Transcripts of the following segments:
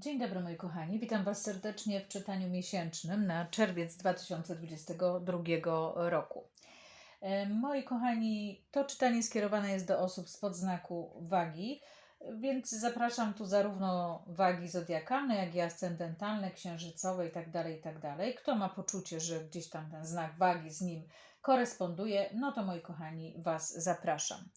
Dzień dobry moi kochani, witam Was serdecznie w czytaniu miesięcznym na czerwiec 2022 roku. E, Moi kochani, to czytanie skierowane jest do osób spod znaku wagi, więc zapraszam tu zarówno wagi zodiakalne, jak i ascendentalne, księżycowe itd., itd. Kto ma poczucie, że gdzieś tam ten znak wagi z nim koresponduje, no to moi kochani, Was zapraszam.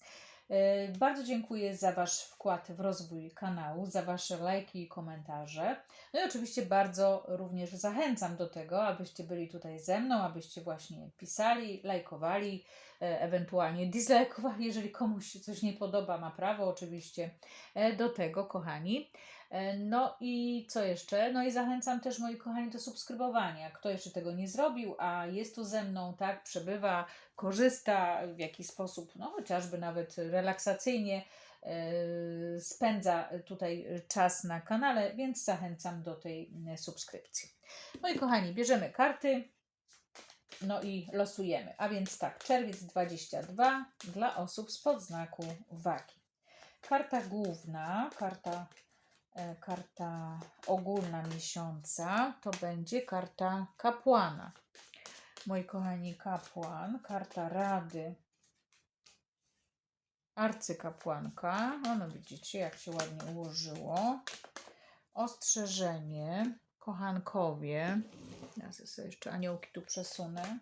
E, Bardzo dziękuję za Wasz wkład w rozwój kanału, za Wasze lajki i komentarze. No i oczywiście bardzo również zachęcam do tego, abyście byli tutaj ze mną, abyście właśnie pisali, lajkowali, ewentualnie dislajkowali, jeżeli komuś się coś nie podoba, ma prawo oczywiście e, do tego, kochani. E, No i co jeszcze? No i zachęcam też moi kochani do subskrybowania. Kto jeszcze tego nie zrobił, a jest tu ze mną, tak, przebywa, korzysta w jakiś sposób, no chociażby nawet relaksacyjnie e, spędza tutaj czas na kanale, więc zachęcam do tej e, subskrypcji. Moi kochani, bierzemy karty. No i losujemy. A więc tak, czerwiec 22 dla osób spod znaku wagi. Karta główna, karta, e, karta ogólna miesiąca to będzie karta kapłana. Moi kochani, kapłan, karta rady arcykapłanka. O, no widzicie, jak się ładnie ułożyło. Ostrzeżenie, kochankowie. Ja sobie jeszcze aniołki tu przesunę.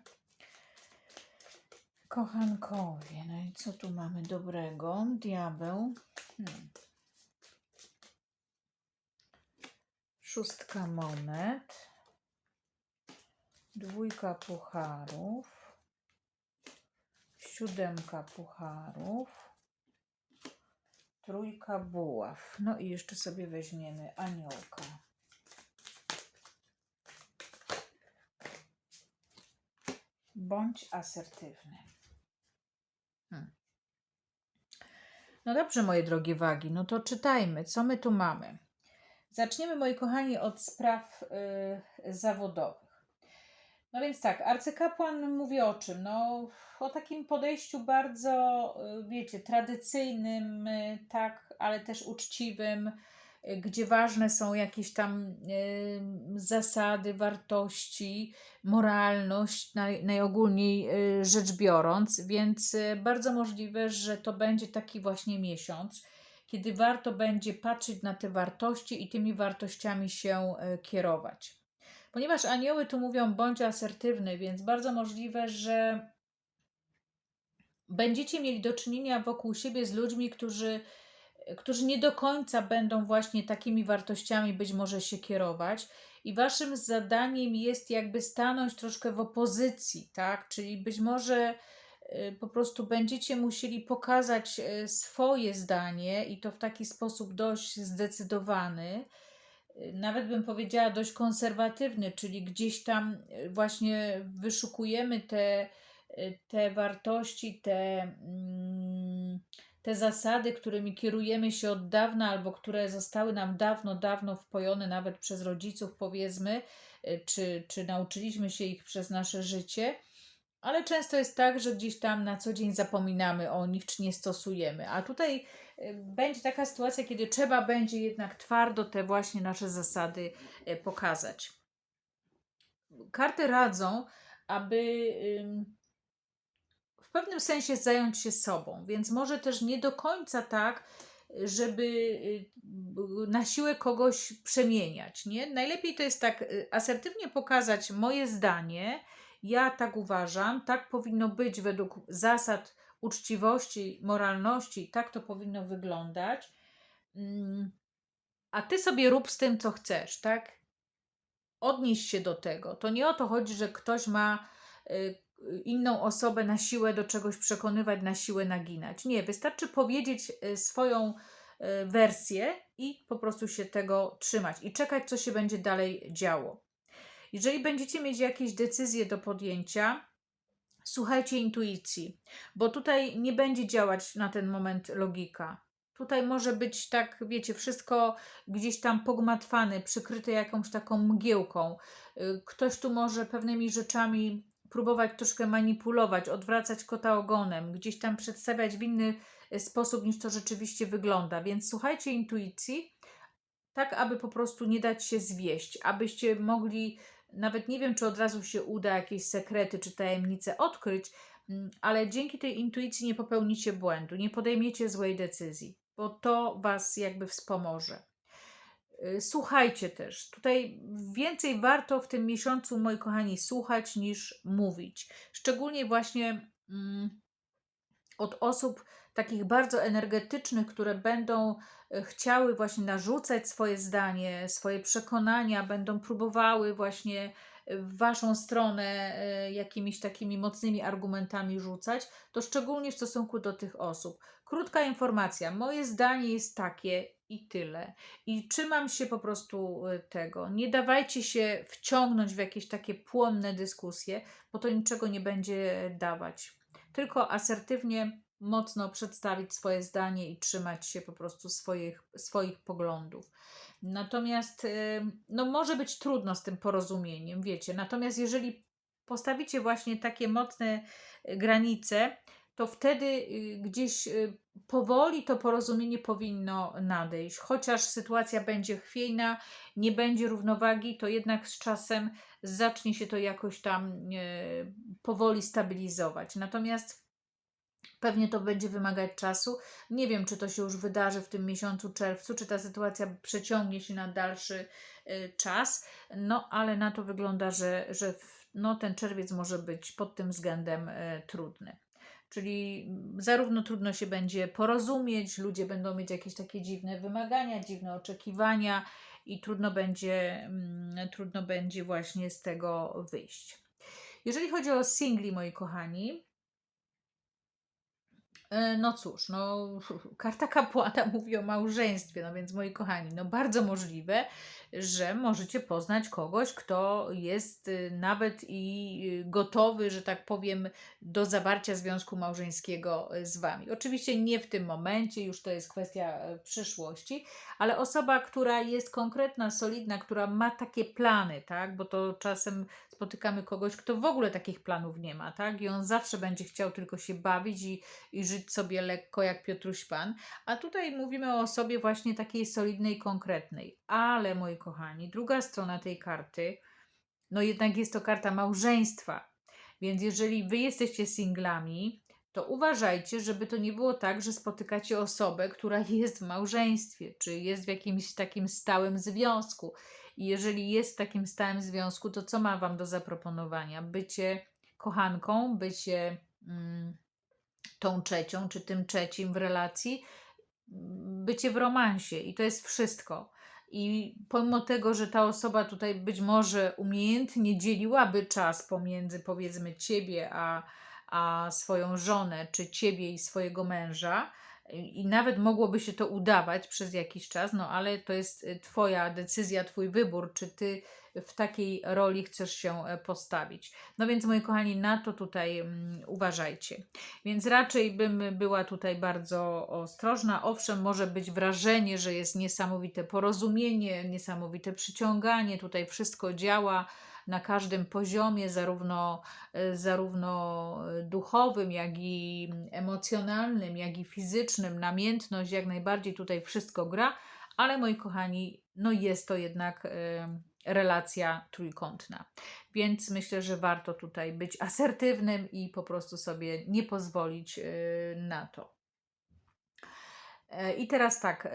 Kochankowie, no i co tu mamy dobrego? Diabeł. Hmm. Szóstka monet. Dwójka pucharów. Siódemka pucharów. Trójka buław. No i jeszcze sobie weźmiemy aniołka. Bądź asertywny. Hmm. No dobrze, moje drogie wagi, no to czytajmy, co my tu mamy. Zaczniemy, moi kochani, od spraw y, zawodowych. No więc tak, arcykapłan mówi o czym? No, o takim podejściu bardzo, y, wiecie, tradycyjnym, y, tak, ale też uczciwym, gdzie ważne są jakieś tam y, zasady, wartości, moralność, naj, najogólniej y, rzecz biorąc, więc y, bardzo możliwe, że to będzie taki właśnie miesiąc, kiedy warto będzie patrzeć na te wartości i tymi wartościami się y, kierować. Ponieważ anioły tu mówią bądź asertywny, więc bardzo możliwe, że będziecie mieli do czynienia wokół siebie z ludźmi, którzy, którzy nie do końca będą właśnie takimi wartościami być może się kierować. I waszym zadaniem jest jakby stanąć troszkę w opozycji, tak? Czyli być może y, po prostu będziecie musieli pokazać y, swoje zdanie i to w taki sposób dość zdecydowany y, nawet bym powiedziała dość konserwatywny, czyli gdzieś tam właśnie wyszukujemy te, te wartości, te, mm, te zasady, którymi kierujemy się od dawna, albo które zostały nam dawno, dawno wpojone nawet przez rodziców, powiedzmy, y, czy, czy nauczyliśmy się ich przez nasze życie. Ale często jest tak, że gdzieś tam na co dzień zapominamy o nich, czy nie stosujemy. A tutaj y, będzie taka sytuacja, kiedy trzeba będzie jednak twardo te właśnie nasze zasady y, pokazać. Karty radzą, aby w pewnym sensie zająć się sobą, więc może też nie do końca tak, żeby y, na siłę kogoś przemieniać. Nie? Najlepiej to jest tak y, asertywnie pokazać moje zdanie. Ja tak uważam, tak powinno być według zasad uczciwości, moralności, tak to powinno wyglądać. Mm, A ty sobie rób z tym, co chcesz, tak? Odnieś się do tego. To nie o to chodzi, że ktoś ma y, inną osobę na siłę do czegoś przekonywać, na siłę naginać. Nie, wystarczy powiedzieć y, swoją y, wersję i po prostu się tego trzymać i czekać, co się będzie dalej działo. Jeżeli będziecie mieć jakieś decyzje do podjęcia, słuchajcie intuicji, bo tutaj nie będzie działać na ten moment logika. Tutaj może być tak, wiecie, wszystko gdzieś tam pogmatwane, przykryte jakąś taką mgiełką. Y, Ktoś tu może pewnymi rzeczami próbować troszkę manipulować, odwracać kota ogonem, gdzieś tam przedstawiać w inny y, sposób niż to rzeczywiście wygląda. Więc słuchajcie intuicji, tak aby po prostu nie dać się zwieść, abyście mogli, nawet nie wiem, czy od razu się uda jakieś sekrety czy tajemnice odkryć, mm, ale dzięki tej intuicji nie popełnicie błędu, nie podejmiecie złej decyzji, bo to Was jakby wspomoże. Y, Słuchajcie też. Tutaj więcej warto w tym miesiącu, moi kochani, słuchać niż mówić. Szczególnie właśnie mm, od osób takich bardzo energetycznych, które będą e, chciały właśnie narzucać swoje zdanie, swoje przekonania, będą próbowały właśnie w waszą stronę jakimiś takimi mocnymi argumentami rzucać, to szczególnie w stosunku do tych osób. Krótka informacja. Moje zdanie jest takie i tyle. I trzymam się po prostu e, tego. Nie dawajcie się wciągnąć w jakieś takie płonne dyskusje, bo to niczego nie będzie dawać. Tylko asertywnie, mocno przedstawić swoje zdanie i trzymać się po prostu swoich, swoich poglądów. Natomiast y, no, może być trudno z tym porozumieniem, wiecie. Natomiast jeżeli postawicie właśnie takie mocne y, granice, to wtedy y, gdzieś y, powoli to porozumienie powinno nadejść. Chociaż sytuacja będzie chwiejna, nie będzie równowagi, to jednak z czasem zacznie się to jakoś tam y, powoli stabilizować. Natomiast Pewnie to będzie wymagać czasu. Nie wiem, czy to się już wydarzy w tym miesiącu czerwcu, czy ta sytuacja przeciągnie się na dalszy y, czas. No, ale na to wygląda, że, że no, ten czerwiec może być pod tym względem y, trudny. Czyli zarówno trudno się będzie porozumieć, ludzie będą mieć jakieś takie dziwne wymagania, dziwne oczekiwania i trudno będzie, mm, trudno będzie właśnie z tego wyjść. Jeżeli chodzi o singli, moi kochani, E, No cóż, no karta kapłana mówi o małżeństwie, no więc moi kochani, no bardzo możliwe, że możecie poznać kogoś, kto jest y, nawet i y, gotowy, że tak powiem, do zawarcia związku małżeńskiego y, z wami. Oczywiście nie w tym momencie, już to jest kwestia e, przyszłości, ale osoba, która jest konkretna, solidna, która ma takie plany, tak, bo to czasem spotykamy kogoś, kto w ogóle takich planów nie ma, tak, i on zawsze będzie chciał tylko się bawić i, i żyć sobie lekko jak Piotruś Pan, a tutaj mówimy o osobie właśnie takiej solidnej, konkretnej. Ale moi kochani, druga strona tej karty, no jednak jest to karta małżeństwa. Więc jeżeli wy jesteście singlami, to uważajcie, żeby to nie było tak, że spotykacie osobę, która jest w małżeństwie, czy jest w jakimś takim stałym związku. I jeżeli jest w takim stałym związku, to co ma wam do zaproponowania? Bycie kochanką, bycie mm, tą trzecią, czy tym trzecim w relacji, bycie w romansie i to jest wszystko. I pomimo tego, że ta osoba tutaj być może umiejętnie dzieliłaby czas pomiędzy powiedzmy ciebie a, a swoją żonę, czy ciebie i swojego męża, i nawet mogłoby się to udawać przez jakiś czas, no ale to jest y, Twoja decyzja, Twój wybór, czy Ty w takiej roli chcesz się e, postawić. No więc, moi kochani, na to tutaj um, uważajcie. Więc raczej bym była tutaj bardzo ostrożna. Owszem, może być wrażenie, że jest niesamowite porozumienie, niesamowite przyciąganie, tutaj wszystko działa na każdym poziomie, zarówno, e, zarówno duchowym, jak i emocjonalnym, jak i fizycznym, namiętność, jak najbardziej tutaj wszystko gra, ale moi kochani, no jest to jednak relacja trójkątna. Więc myślę, że warto tutaj być asertywnym i po prostu sobie nie pozwolić e, na to. E, I teraz tak,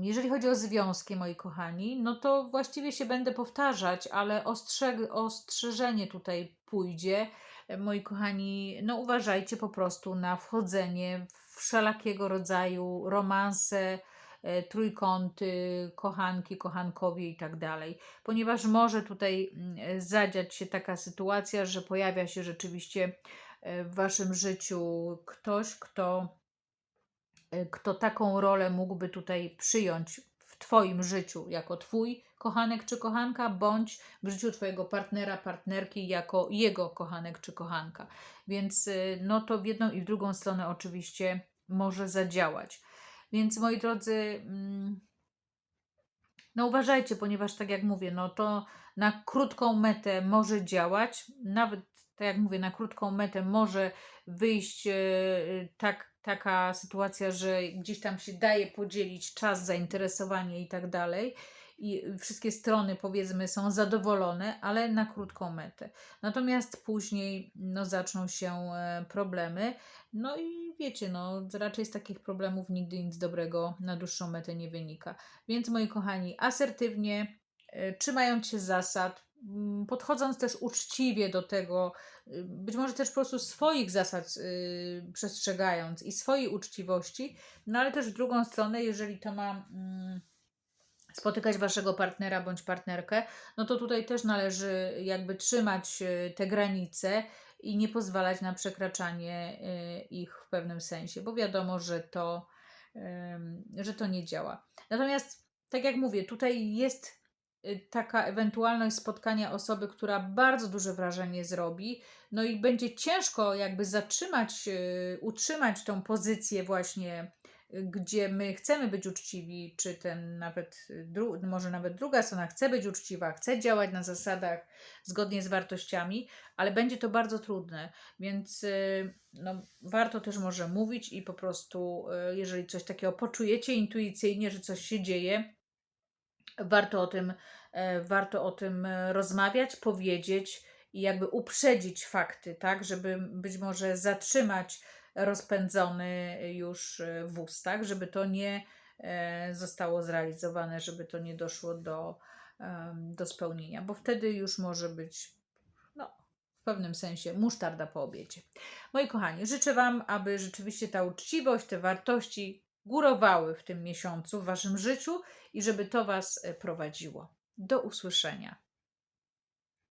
jeżeli chodzi o związki, moi kochani, no to właściwie się będę powtarzać, ale ostrze- ostrzeżenie tutaj pójdzie. E, moi kochani, no uważajcie po prostu na wchodzenie w wszelakiego rodzaju romanse, e, trójkąty, kochanki, kochankowie i tak dalej, ponieważ może tutaj mm, zadziać się taka sytuacja, że pojawia się rzeczywiście w waszym życiu ktoś, kto kto taką rolę mógłby tutaj przyjąć w Twoim życiu jako Twój kochanek czy kochanka, bądź w życiu Twojego partnera, partnerki jako jego kochanek czy kochanka. Więc y, no to w jedną i w drugą stronę oczywiście może zadziałać. Więc moi drodzy, mm, no uważajcie, ponieważ tak jak mówię, no to na krótką metę może działać, nawet tak jak mówię, na krótką metę może wyjść y, tak taka sytuacja, że gdzieś tam się daje podzielić czas, zainteresowanie i tak dalej. I wszystkie strony, powiedzmy, są zadowolone, ale na krótką metę. Natomiast później no, zaczną się e, problemy. No i wiecie, no, raczej z takich problemów nigdy nic dobrego na dłuższą metę nie wynika. Więc moi kochani, asertywnie, e, trzymając się zasad, podchodząc też uczciwie do tego, y, być może też po prostu swoich zasad y, przestrzegając i swojej uczciwości, no ale też w drugą stronę, jeżeli to ma mm, spotykać waszego partnera bądź partnerkę, no to tutaj też należy jakby trzymać y, te granice i nie pozwalać na przekraczanie ich w pewnym sensie, bo wiadomo, że to, że to nie działa. Natomiast, tak jak mówię, tutaj jest taka ewentualność spotkania osoby, która bardzo duże wrażenie zrobi, no i będzie ciężko jakby zatrzymać, y, utrzymać tą pozycję właśnie, y, gdzie my chcemy być uczciwi, czy ten nawet, y, może nawet druga strona chce być uczciwa, chce działać na zasadach zgodnie z wartościami, ale będzie to bardzo trudne, więc y, no, warto też może mówić i po prostu, y, jeżeli coś takiego poczujecie intuicyjnie, że coś się dzieje, warto o tym, e, warto o tym e, rozmawiać, powiedzieć i jakby uprzedzić fakty, tak, żeby być może zatrzymać rozpędzony już e, wóz, tak, żeby to nie zostało zrealizowane, żeby to nie doszło do, do spełnienia, bo wtedy już może być no, w pewnym sensie musztarda po obiedzie. Moi kochani, życzę Wam, aby rzeczywiście ta uczciwość, te wartości górowały w tym miesiącu w Waszym życiu i żeby to Was e, prowadziło. Do usłyszenia.